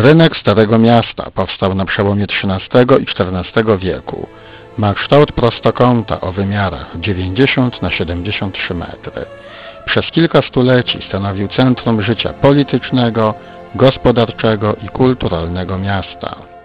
Rynek Starego Miasta powstał na przełomie XIII i XIV wieku. Ma kształt prostokąta o wymiarach 90 na 73 metry. Przez kilka stuleci stanowił centrum życia politycznego, gospodarczego i kulturalnego miasta.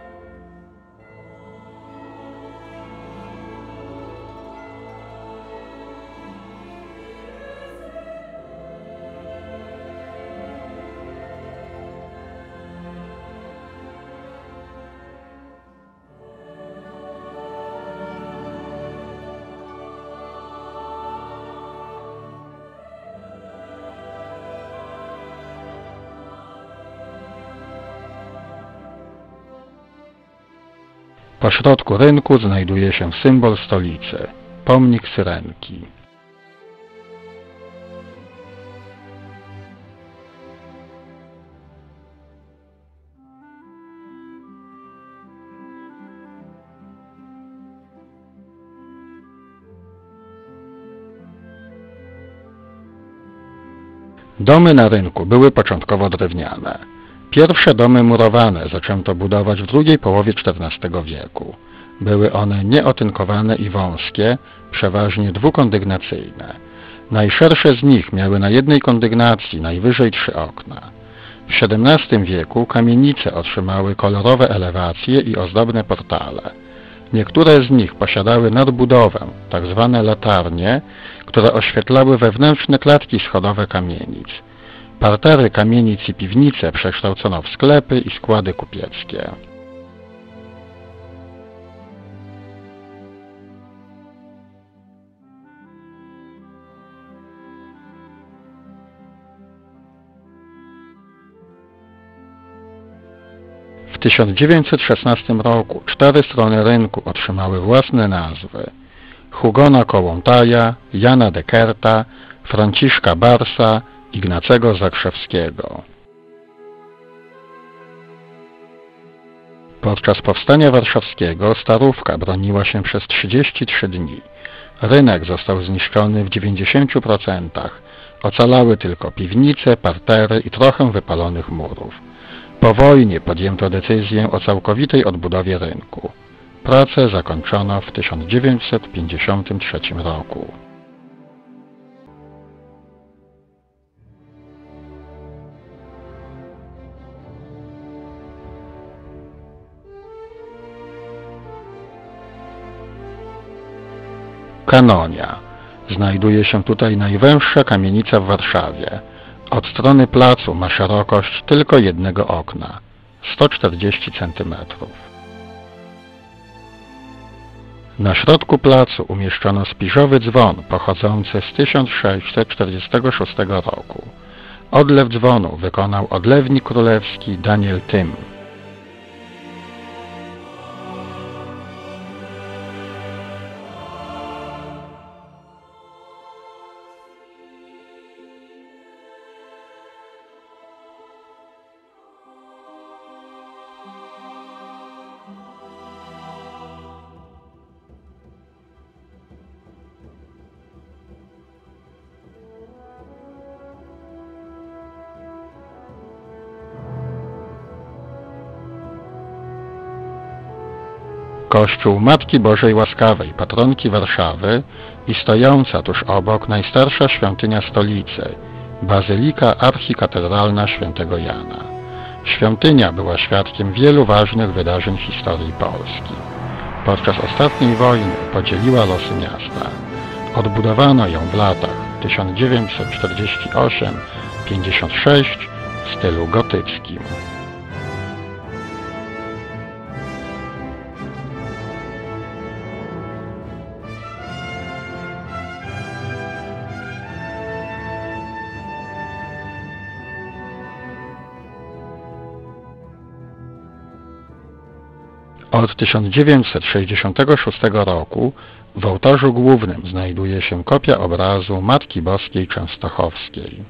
Po środku rynku znajduje się symbol stolicy – pomnik Syrenki. Domy na rynku były początkowo drewniane. Pierwsze domy murowane zaczęto budować w drugiej połowie XIV wieku. Były one nieotynkowane i wąskie, przeważnie dwukondygnacyjne. Najszersze z nich miały na jednej kondygnacji najwyżej trzy okna. W XVII wieku kamienice otrzymały kolorowe elewacje i ozdobne portale. Niektóre z nich posiadały nadbudowę, tak zwane latarnie, które oświetlały wewnętrzne klatki schodowe kamienic. Partery kamienic i piwnice przekształcono w sklepy i składy kupieckie. W 1916 roku cztery strony rynku otrzymały własne nazwy. Hugona Kołątaja, Jana Dekerta, Franciszka Barsa, Ignacego Zakrzewskiego. Podczas powstania warszawskiego Starówka broniła się przez 33 dni. Rynek został zniszczony w 90%. Ocalały tylko piwnice, partery i trochę wypalonych murów. Po wojnie podjęto decyzję o całkowitej odbudowie rynku. Pracę zakończono w 1953 roku. Kanonia. Znajduje się tutaj najwęższa kamienica w Warszawie. Od strony placu ma szerokość tylko jednego okna 140 cm. Na środku placu umieszczono spiżowy dzwon pochodzący z 1646 roku. Odlew dzwonu wykonał odlewnik królewski Daniel Tym. Kościół Matki Bożej Łaskawej, patronki Warszawy i stojąca tuż obok najstarsza świątynia stolicy, Bazylika Archikatedralna Świętego Jana. Świątynia była świadkiem wielu ważnych wydarzeń historii Polski. Podczas ostatniej wojny podzieliła losy miasta. Odbudowano ją w latach 1948-56 w stylu gotyckim. Od 1966 roku w ołtarzu głównym znajduje się kopia obrazu Matki Boskiej Częstochowskiej.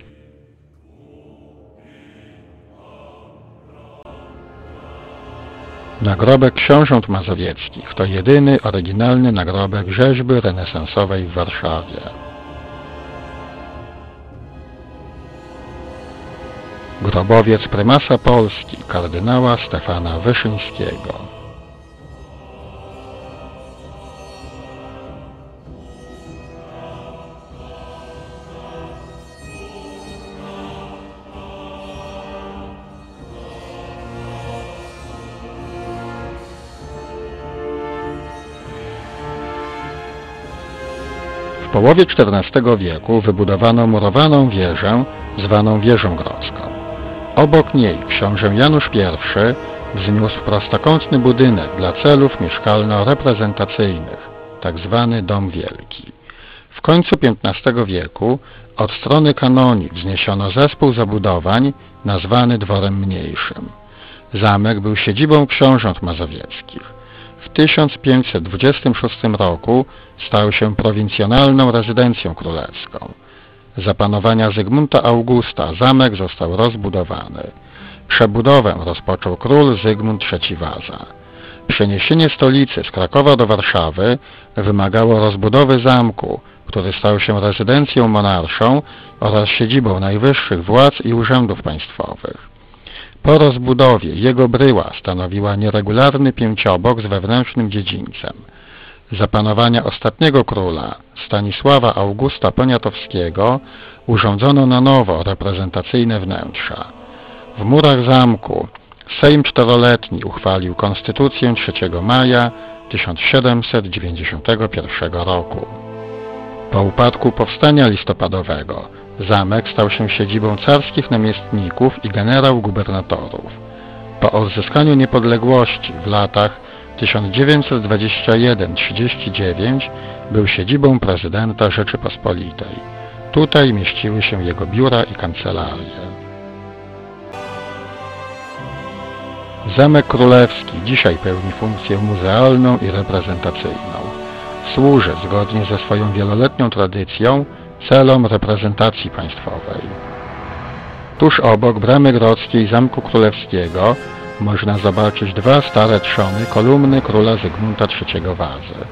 Nagrobek książąt mazowieckich to jedyny oryginalny nagrobek rzeźby renesansowej w Warszawie. grobowiec prymasa Polski kardynała Stefana Wyszyńskiego. Połowie XIV wieku wybudowano murowaną wieżę zwaną Wieżą Grodzką. Obok niej książę Janusz I wzniósł prostokątny budynek dla celów mieszkalno-reprezentacyjnych, tzw. Tak Dom Wielki. W końcu XV wieku od strony kanoni wzniesiono zespół zabudowań nazwany Dworem Mniejszym. Zamek był siedzibą książąt mazowieckich. W 1526 roku stał się prowincjonalną rezydencją królewską. Za panowania Zygmunta Augusta zamek został rozbudowany. Przebudowę rozpoczął król Zygmunt III Waza. Przeniesienie stolicy z Krakowa do Warszawy wymagało rozbudowy zamku, który stał się rezydencją monarszą oraz siedzibą najwyższych władz i urzędów państwowych. Po rozbudowie jego bryła stanowiła nieregularny pięciobok z wewnętrznym dziedzińcem. Za panowania ostatniego króla, Stanisława Augusta Poniatowskiego, urządzono na nowo reprezentacyjne wnętrza. W murach zamku Sejm Czteroletni uchwalił Konstytucję 3 maja 1791 roku. Po upadku Powstania Listopadowego zamek stał się siedzibą carskich namiestników i generał-gubernatorów. Po odzyskaniu niepodległości w latach 1921-39 był siedzibą prezydenta Rzeczypospolitej. Tutaj mieściły się jego biura i kancelarie. Zamek Królewski dzisiaj pełni funkcję muzealną i reprezentacyjną. Służy, zgodnie ze swoją wieloletnią tradycją, celom reprezentacji państwowej. Tuż obok bramy grodzkiej Zamku Królewskiego można zobaczyć dwa stare trzony kolumny króla Zygmunta III Wazy.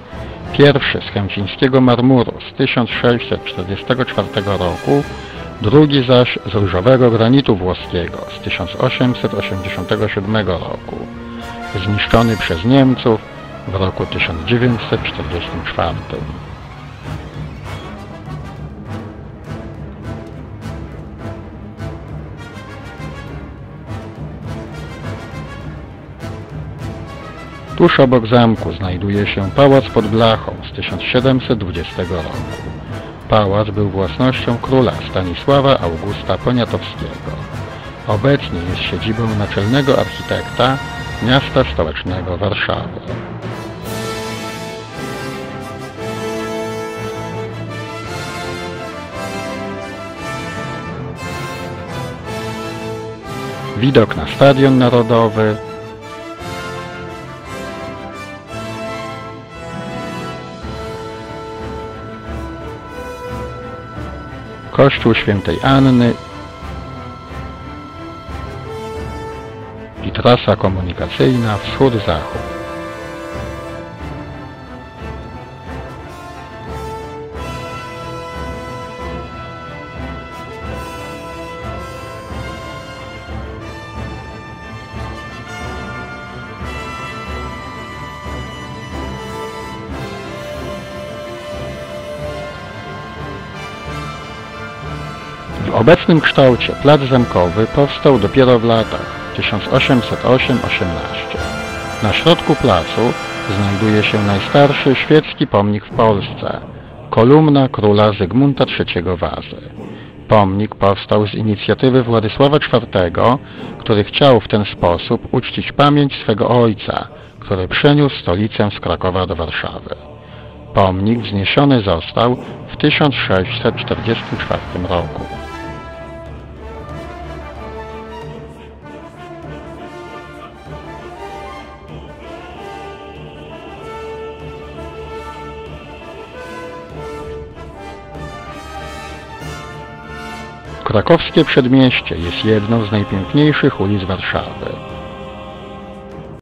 Pierwszy z chęcińskiego marmuru z 1644 roku, drugi zaś z różowego granitu włoskiego z 1887 roku, zniszczony przez Niemców w roku 1944. Tuż obok zamku znajduje się pałac pod blachą z 1720 roku. Pałac był własnością króla Stanisława Augusta Poniatowskiego. Obecnie jest siedzibą naczelnego architekta miasta stołecznego Warszawy. Widok na Stadion Narodowy, Kościół Świętej Anny i trasa komunikacyjna wschód-zachód. Obecnym kształcie plac zamkowy powstał dopiero w latach 1808-18. Na środku placu znajduje się najstarszy świecki pomnik w Polsce kolumna króla Zygmunta III Wazy. Pomnik powstał z inicjatywy Władysława IV, który chciał w ten sposób uczcić pamięć swego ojca, który przeniósł stolicę z Krakowa do Warszawy. Pomnik wzniesiony został w 1644 roku. Krakowskie Przedmieście jest jedną z najpiękniejszych ulic Warszawy.